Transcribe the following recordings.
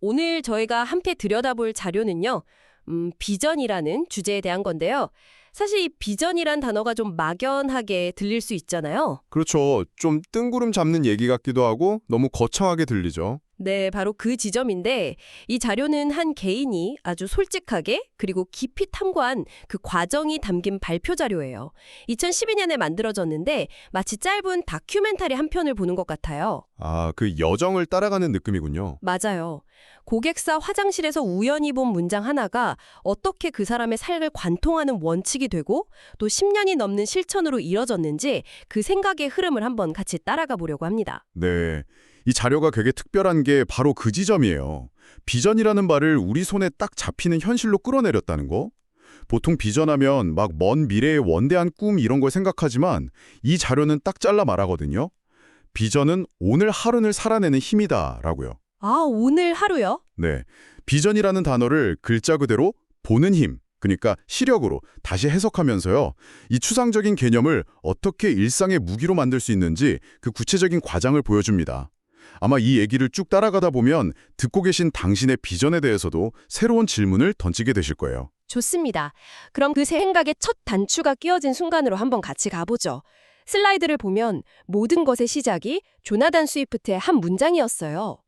오늘 저희가 함께 들여다볼 자료는요, 음, 비전이라는 주제에 대한 건데요. 사실 이 비전이란 단어가 좀 막연하게 들릴 수 있잖아요. 그렇죠. 좀 뜬구름 잡는 얘기 같기도 하고 너무 거창하게 들리죠. 네, 바로 그 지점인데 이 자료는 한 개인이 아주 솔직하게 그리고 깊이 탐구한 그 과정이 담긴 발표 자료예요. 2012년에 만들어졌는데 마치 짧은 다큐멘터리 한 편을 보는 것 같아요. 아, 그 여정을 따라가는 느낌이군요. 맞아요. 고객사 화장실에서 우연히 본 문장 하나가 어떻게 그 사람의 삶을 관통하는 원칙이 되고 또 10년이 넘는 실천으로 이뤄졌는지 그 생각의 흐름을 한번 같이 따라가 보려고 합니다. 네. 이 자료가 되게 특별한 게 바로 그 지점이에요. 비전이라는 말을 우리 손에 딱 잡히는 현실로 끌어내렸다는 거. 보통 비전하면 막 먼 미래의 원대한 꿈 이런 걸 생각하지만 이 자료는 딱 잘라 말하거든요. 비전은 오늘 하루를 살아내는 힘이다 라고요. 아, 오늘 하루요? 네. 비전이라는 단어를 글자 그대로 보는 힘, 그러니까 시력으로 다시 해석하면서요. 이 추상적인 개념을 어떻게 일상의 무기로 만들 수 있는지 그 구체적인 과정을 보여줍니다. 아마 이 얘기를 쭉 따라가다 보면 듣고 계신 당신의 비전에 대해서도 새로운 질문을 던지게 되실 거예요. 좋습니다. 그럼 그 생각의 첫 단추가 끼어진 순간으로 한번 같이 가보죠. 슬라이드를 보면 모든 것의 시작이 조나단 스위프트의 한 문장이었어요.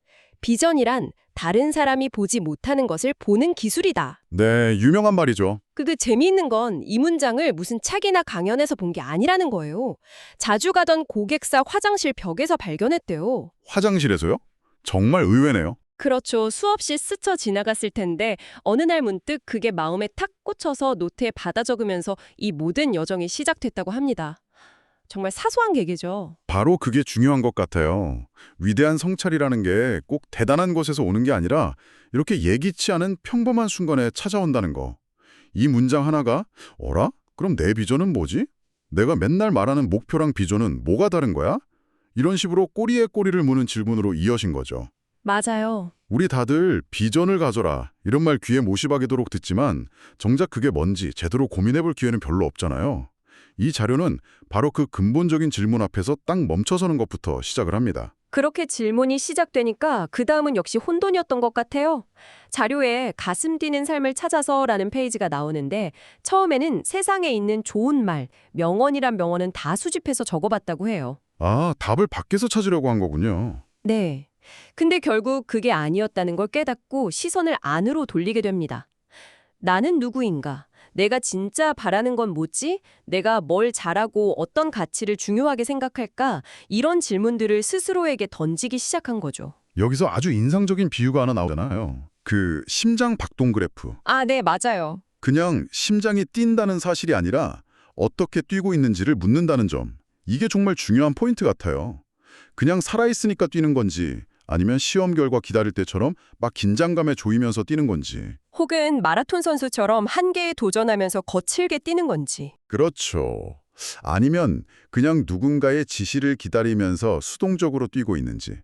비전이란 다른 사람이 보지 못하는 것을 보는 기술이다. 네, 유명한 말이죠. 그게 재미있는 건 이 문장을 무슨 책이나 강연에서 본 게 아니라는 거예요. 자주 가던 고객사 화장실 벽에서 발견했대요. 화장실에서요? 정말 의외네요. 그렇죠. 수없이 스쳐 지나갔을 텐데 어느 날 문득 그게 마음에 탁 꽂혀서 노트에 받아 적으면서 이 모든 여정이 시작됐다고 합니다. 정말 사소한 계기죠. 바로 그게 중요한 것 같아요. 위대한 성찰이라는 게 꼭 대단한 곳에서 오는 게 아니라 이렇게 예기치 않은 평범한 순간에 찾아온다는 거. 이 문장 하나가 어라? 그럼 내 비전은 뭐지? 내가 맨날 말하는 목표랑 비전은 뭐가 다른 거야? 이런 식으로 꼬리에 꼬리를 무는 질문으로 이어진 거죠. 맞아요. 우리 다들 비전을 가져라 이런 말 귀에 못이 박이도록 듣지만 정작 그게 뭔지 제대로 고민해볼 기회는 별로 없잖아요. 이 자료는 바로 그 근본적인 질문 앞에서 딱 멈춰서는 것부터 시작을 합니다. 그렇게 질문이 시작되니까 그 다음은 역시 혼돈이었던 것 같아요. 자료에 가슴 뛰는 삶을 찾아서라는 페이지가 나오는데 처음에는 세상에 있는 좋은 말, 명언이란 명언은 다 수집해서 적어봤다고 해요. 아, 답을 밖에서 찾으려고 한 거군요. 네. 근데 결국 그게 아니었다는 걸 깨닫고 시선을 안으로 돌리게 됩니다. 나는 누구인가? 내가 진짜 바라는 건 뭐지? 내가 뭘 잘하고 어떤 가치를 중요하게 생각할까? 이런 질문들을 스스로에게 던지기 시작한 거죠. 여기서 아주 인상적인 비유가 하나 나오잖아요. 그 심장 박동 그래프. 아, 네, 맞아요. 그냥 심장이 뛴다는 사실이 아니라 어떻게 뛰고 있는지를 묻는다는 점. 이게 정말 중요한 포인트 같아요. 그냥 살아있으니까 뛰는 건지 아니면 시험 결과 기다릴 때처럼 막 긴장감에 조이면서 뛰는 건지. 혹은 마라톤 선수처럼 한계에 도전하면서 거칠게 뛰는 건지. 그렇죠. 아니면 그냥 누군가의 지시를 기다리면서 수동적으로 뛰고 있는지.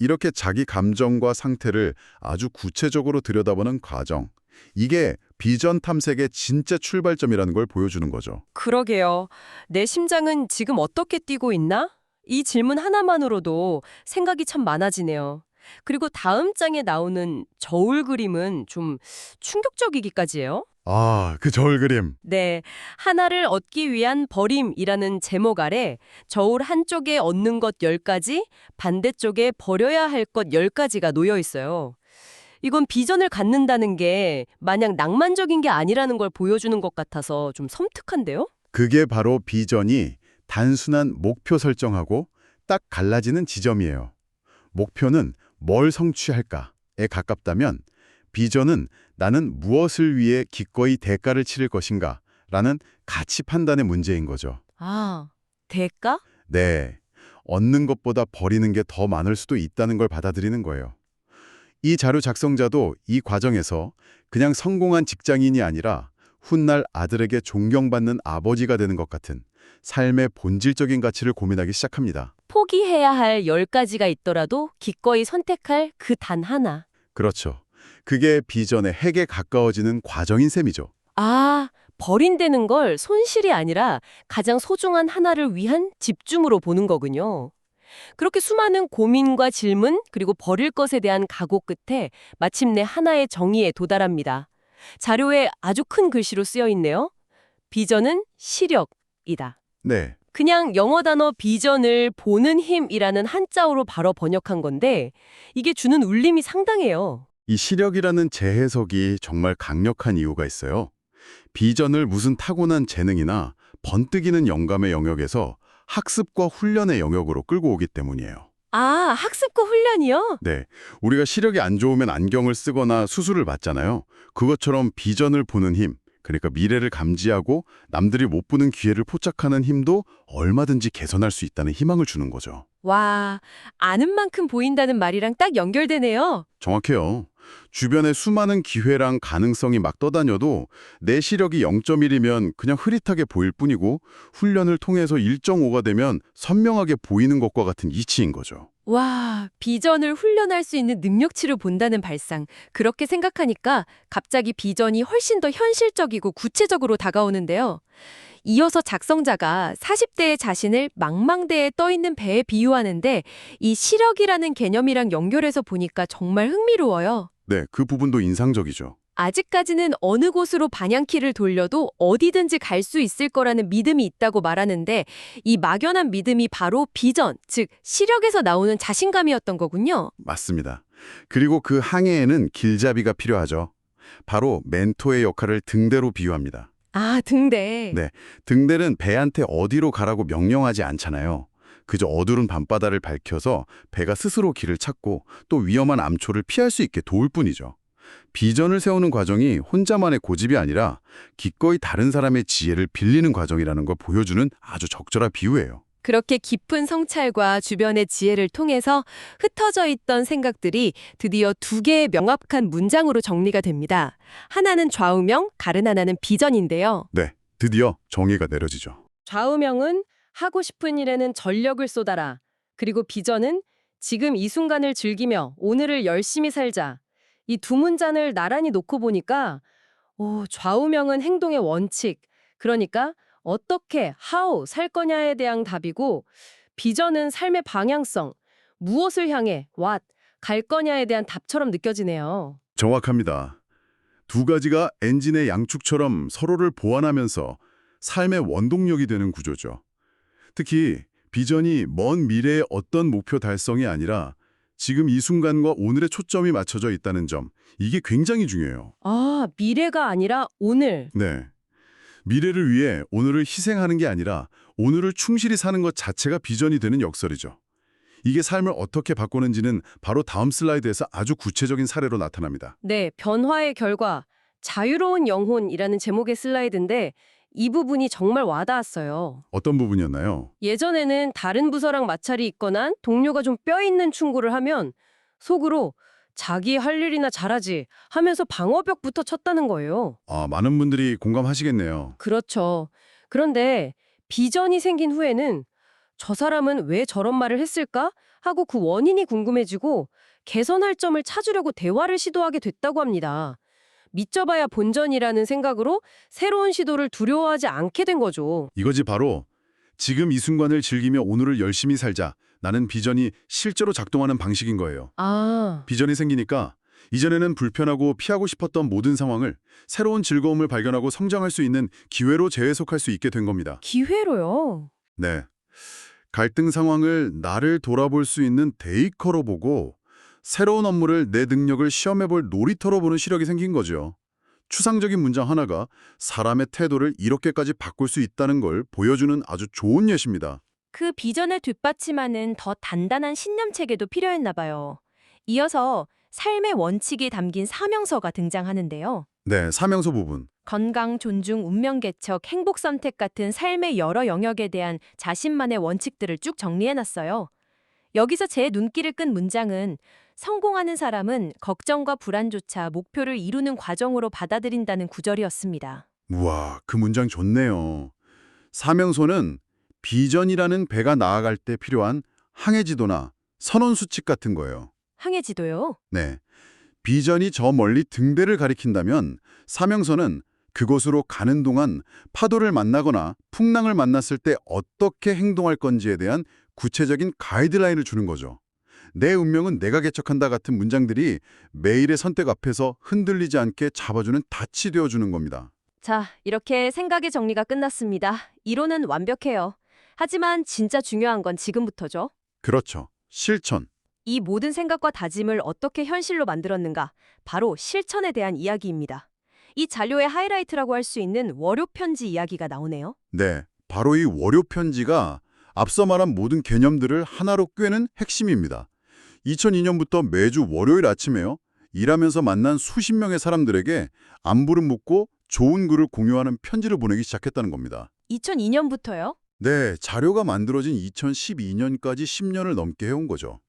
이렇게 자기 감정과 상태를 아주 구체적으로 들여다보는 과정. 이게 비전 탐색의 진짜 출발점이라는 걸 보여주는 거죠. 그러게요. 내 심장은 지금 어떻게 뛰고 있나? 이 질문 하나만으로도 생각이 참 많아지네요. 그리고 다음 장에 나오는 저울 그림은 좀 충격적이기까지예요. 아, 그 저울 그림. 네, 하나를 얻기 위한 버림이라는 제목 아래 저울 한쪽에 얻는 것 10가지, 반대쪽에 버려야 할 것 10가지가 놓여 있어요. 이건 비전을 갖는다는 게 마냥 낭만적인 게 아니라는 걸 보여주는 것 같아서 좀 섬뜩한데요? 그게 바로 비전이 단순한 목표 설정하고 딱 갈라지는 지점이에요. 목표는 뭘 성취할까에 가깝다면 비전은 나는 무엇을 위해 기꺼이 대가를 치를 것인가 라는 가치 판단의 문제인 거죠. 아, 대가? 네, 얻는 것보다 버리는 게 더 많을 수도 있다는 걸 받아들이는 거예요. 이 자료 작성자도 이 과정에서 그냥 성공한 직장인이 아니라 훗날 아들에게 존경받는 아버지가 되는 것 같은 삶의 본질적인 가치를 고민하기 시작합니다. 포기해야 할 10가지가 있더라도 기꺼이 선택할 그 단 하나. 그렇죠. 그게 비전의 핵에 가까워지는 과정인 셈이죠. 아, 버린다는 걸 손실이 아니라 가장 소중한 하나를 위한 집중으로 보는 거군요. 그렇게 수많은 고민과 질문 그리고 버릴 것에 대한 각오 끝에 마침내 하나의 정의에 도달합니다. 자료에 아주 큰 글씨로 쓰여 있네요. 비전은 시력이다. 네, 그냥 영어 단어 비전을 보는 힘이라는 한자어로 바로 번역한 건데 이게 주는 울림이 상당해요. 이 시력이라는 재해석이 정말 강력한 이유가 있어요. 비전을 무슨 타고난 재능이나 번뜩이는 영감의 영역에서 학습과 훈련의 영역으로 끌고 오기 때문이에요. 아, 학습과 훈련이요? 네, 우리가 시력이 안 좋으면 안경을 쓰거나 수술을 받잖아요. 그것처럼 비전을 보는 힘, 그러니까 미래를 감지하고 남들이 못 보는 기회를 포착하는 힘도 얼마든지 개선할 수 있다는 희망을 주는 거죠. 와, 아는 만큼 보인다는 말이랑 딱 연결되네요. 정확해요. 주변에 수많은 기회랑 가능성이 막 떠다녀도 내 시력이 0.1이면 그냥 흐릿하게 보일 뿐이고 훈련을 통해서 1.5가 되면 선명하게 보이는 것과 같은 이치인 거죠. 와, 비전을 훈련할 수 있는 능력치를 본다는 발상. 그렇게 생각하니까 갑자기 비전이 훨씬 더 현실적이고 구체적으로 다가오는데요. 이어서 작성자가 40대의 자신을 망망대에 떠 있는 배에 비유하는데 이 시력이라는 개념이랑 연결해서 보니까 정말 흥미로워요. 네, 그 부분도 인상적이죠. 아직까지는 어느 곳으로 방향키를 돌려도 어디든지 갈 수 있을 거라는 믿음이 있다고 말하는데 이 막연한 믿음이 바로 비전, 즉 시력에서 나오는 자신감이었던 거군요. 맞습니다. 그리고 그 항해에는 길잡이가 필요하죠. 바로 멘토의 역할을 등대로 비유합니다. 아, 등대. 네. 등대는 배한테 어디로 가라고 명령하지 않잖아요. 그저 어두운 밤바다를 밝혀서 배가 스스로 길을 찾고 또 위험한 암초를 피할 수 있게 도울 뿐이죠. 비전을 세우는 과정이 혼자만의 고집이 아니라 기꺼이 다른 사람의 지혜를 빌리는 과정이라는 걸 보여주는 아주 적절한 비유예요. 그렇게 깊은 성찰과 주변의 지혜를 통해서 흩어져 있던 생각들이 드디어 두 개의 명확한 문장으로 정리가 됩니다. 하나는 좌우명, 다른 하나는 비전인데요. 네, 드디어 정의가 내려지죠. 좌우명은 하고 싶은 일에는 전력을 쏟아라. 그리고 비전은 지금 이 순간을 즐기며 오늘을 열심히 살자. 이 두 문장을 나란히 놓고 보니까 오, 좌우명은 행동의 원칙. 그러니까 어떻게, how 살 거냐에 대한 답이고 비전은 삶의 방향성, 무엇을 향해, what 갈 거냐에 대한 답처럼 느껴지네요. 정확합니다. 두 가지가 엔진의 양축처럼 서로를 보완하면서 삶의 원동력이 되는 구조죠. 특히 비전이 먼 미래의 어떤 목표 달성이 아니라 지금 이 순간과 오늘의 초점이 맞춰져 있다는 점, 이게 굉장히 중요해요. 아, 미래가 아니라 오늘. 네. 미래를 위해 오늘을 희생하는 게 아니라 오늘을 충실히 사는 것 자체가 비전이 되는 역설이죠. 이게 삶을 어떻게 바꾸는지는 바로 다음 슬라이드에서 아주 구체적인 사례로 나타납니다. 네, 변화의 결과, 자유로운 영혼이라는 제목의 슬라이드인데 이 부분이 정말 와닿았어요. 어떤 부분이었나요? 예전에는 다른 부서랑 마찰이 있거나 동료가 좀 뼈 있는 충고를 하면 속으로 자기 할 일이나 잘하지 하면서 방어벽부터 쳤다는 거예요. 아, 많은 분들이 공감하시겠네요. 그렇죠. 그런데 비전이 생긴 후에는 저 사람은 왜 저런 말을 했을까? 하고 그 원인이 궁금해지고 개선할 점을 찾으려고 대화를 시도하게 됐다고 합니다. 믿져봐야 본전이라는 생각으로 새로운 시도를 두려워하지 않게 된 거죠. 이거지 바로 지금 이 순간을 즐기며 오늘을 열심히 살자. 나는 비전이 실제로 작동하는 방식인 거예요. 아, 비전이 생기니까 이전에는 불편하고 피하고 싶었던 모든 상황을 새로운 즐거움을 발견하고 성장할 수 있는 기회로 재해석할 수 있게 된 겁니다. 기회로요. 네. 갈등 상황을 나를 돌아볼 수 있는 데이커로 보고 새로운 업무를 내 능력을 시험해볼 놀이터로 보는 시력이 생긴 거죠. 추상적인 문장 하나가 사람의 태도를 이렇게까지 바꿀 수 있다는 걸 보여주는 아주 좋은 예시입니다. 그 비전을 뒷받침하는 더 단단한 신념 체계도 필요했나 봐요. 이어서 삶의 원칙이 담긴 사명서가 등장하는데요. 네, 사명서 부분. 건강, 존중, 운명 개척, 행복 선택 같은 삶의 여러 영역에 대한 자신만의 원칙들을 쭉 정리해놨어요. 여기서 제 눈길을 끈 문장은 성공하는 사람은 걱정과 불안조차 목표를 이루는 과정으로 받아들인다는 구절이었습니다. 우와, 그 문장 좋네요. 사명서는 비전이라는 배가 나아갈 때 필요한 항해 지도나 선원 수칙 같은 거예요. 항해지도요. 네. 비전이 저 멀리 등대를 가리킨다면 사명서는 그곳으로 가는 동안 파도를 만나거나 풍랑을 만났을 때 어떻게 행동할 건지에 대한 구체적인 가이드라인을 주는 거죠. 내 운명은 내가 개척한다 같은 문장들이 매일의 선택 앞에서 흔들리지 않게 잡아주는 닻이 되어주는 겁니다. 자, 이렇게 생각의 정리가 끝났습니다. 이론은 완벽해요. 하지만 진짜 중요한 건 지금부터죠. 그렇죠. 실천. 이 모든 생각과 다짐을 어떻게 현실로 만들었는가? 바로 실천에 대한 이야기입니다. 이 자료의 하이라이트라고 할 수 있는 월요 편지 이야기가 나오네요. 네, 바로 이 월요 편지가 앞서 말한 모든 개념들을 하나로 꿰는 핵심입니다. 2002년부터 매주 월요일 아침에요. 일하면서 만난 수십 명의 사람들에게 안부를 묻고 좋은 글을 공유하는 편지를 보내기 시작했다는 겁니다. 2002년부터요? 네, 자료가 만들어진 2012년까지 10년을 넘게 해온 거죠.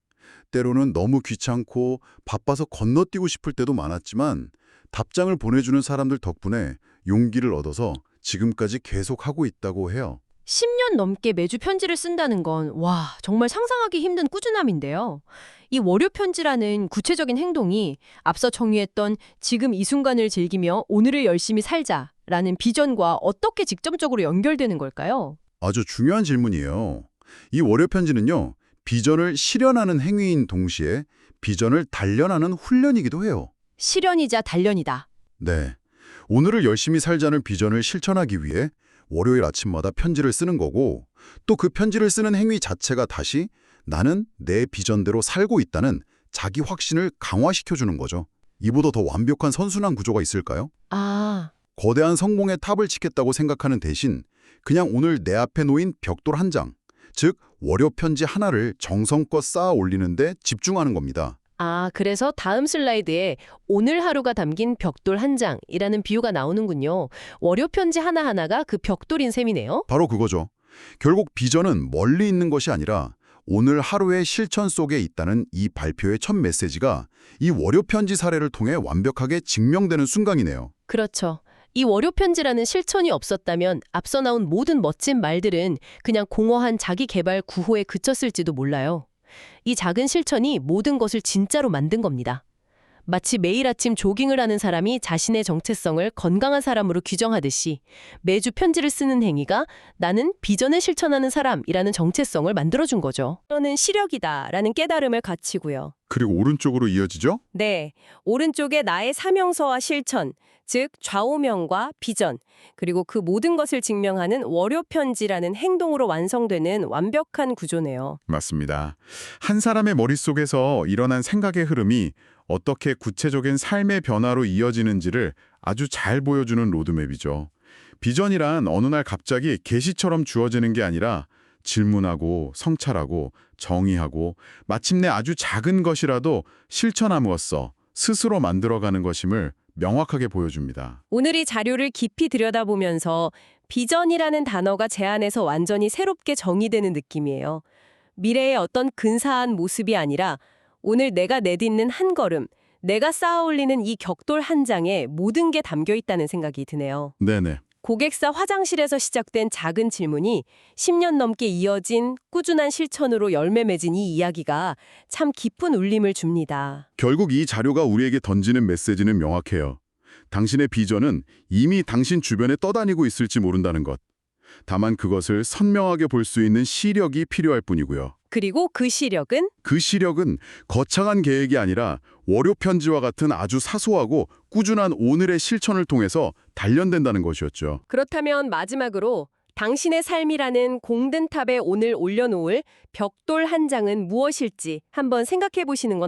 때로는 너무 귀찮고 바빠서 건너뛰고 싶을 때도 많았지만 답장을 보내주는 사람들 덕분에 용기를 얻어서 지금까지 계속하고 있다고 해요. 10년 넘게 매주 편지를 쓴다는 건, 와, 정말 상상하기 힘든 꾸준함인데요. 이 월요 편지라는 구체적인 행동이 앞서 정의했던 지금 이 순간을 즐기며 오늘을 열심히 살자라는 비전과 어떻게 직접적으로 연결되는 걸까요? 아주 중요한 질문이에요. 이 월요 편지는요. 비전을 실현하는 행위인 동시에 비전을 단련하는 훈련이기도 해요. 실현이자 단련이다. 네. 오늘을 열심히 살자는 비전을 실천하기 위해 월요일 아침마다 편지를 쓰는 거고 또 그 편지를 쓰는 행위 자체가 다시 나는 내 비전대로 살고 있다는 자기 확신을 강화시켜 주는 거죠. 이보다 더 완벽한 선순환 구조가 있을까요? 아, 거대한 성공의 탑을 치겠다고 생각하는 대신 그냥 오늘 내 앞에 놓인 벽돌 한 장, 즉 월요 편지 하나를 정성껏 쌓아 올리는데 집중하는 겁니다. 아, 그래서 다음 슬라이드에 오늘 하루가 담긴 벽돌 한 장이라는 비유가 나오는군요. 월요 편지 하나하나가 그 벽돌인 셈이네요. 바로 그거죠. 결국 비전은 멀리 있는 것이 아니라 오늘 하루의 실천 속에 있다는 이 발표의 첫 메시지가 이 월요 편지 사례를 통해 완벽하게 증명되는 순간이네요. 그렇죠. 이 월요 편지라는 실천이 없었다면 앞서 나온 모든 멋진 말들은 그냥 공허한 자기 개발 구호에 그쳤을지도 몰라요. 이 작은 실천이 모든 것을 진짜로 만든 겁니다. 마치 매일 아침 조깅을 하는 사람이 자신의 정체성을 건강한 사람으로 규정하듯이 매주 편지를 쓰는 행위가 나는 비전을 실천하는 사람이라는 정체성을 만들어준 거죠. 저는 시력이다 라는 깨달음을 갖추고요. 그리고 오른쪽으로 이어지죠? 네, 오른쪽에 나의 사명서와 실천, 즉 좌우명과 비전, 그리고 그 모든 것을 증명하는 월요 편지라는 행동으로 완성되는 완벽한 구조네요. 맞습니다. 한 사람의 머릿속에서 일어난 생각의 흐름이 어떻게 구체적인 삶의 변화로 이어지는지를 아주 잘 보여주는 로드맵이죠. 비전이란 어느 날 갑자기 계시처럼 주어지는 게 아니라 질문하고 성찰하고 정의하고 마침내 아주 작은 것이라도 실천함으로써 스스로 만들어가는 것임을 명확하게 보여줍니다. 오늘 이 자료를 깊이 들여다보면서 비전이라는 단어가 제 안에서 완전히 새롭게 정의되는 느낌이에요. 미래의 어떤 근사한 모습이 아니라 오늘 내가 내딛는 한 걸음, 내가 쌓아 올리는 이 격돌 한 장에 모든 게 담겨 있다는 생각이 드네요. 네네. 고객사 화장실에서 시작된 작은 질문이 10년 넘게 이어진 꾸준한 실천으로 열매 맺은 이 이야기가 참 깊은 울림을 줍니다. 결국 이 자료가 우리에게 던지는 메시지는 명확해요. 당신의 비전은 이미 당신 주변에 떠다니고 있을지 모른다는 것. 다만 그것을 선명하게 볼 수 있는 시력이 필요할 뿐이고요. 그리고 그 시력은 그 시력은 거창한 계획이 아니라 월요 편지와 같은 아주 사소하고 꾸준한 오늘의 실천을 통해서 단련된다는 것이었죠. 그렇다면 마지막으로 당신의 삶이라는 공든탑에 오늘 올려놓을 벽돌 한 장은 무엇일지 한번 생각해 보시는 건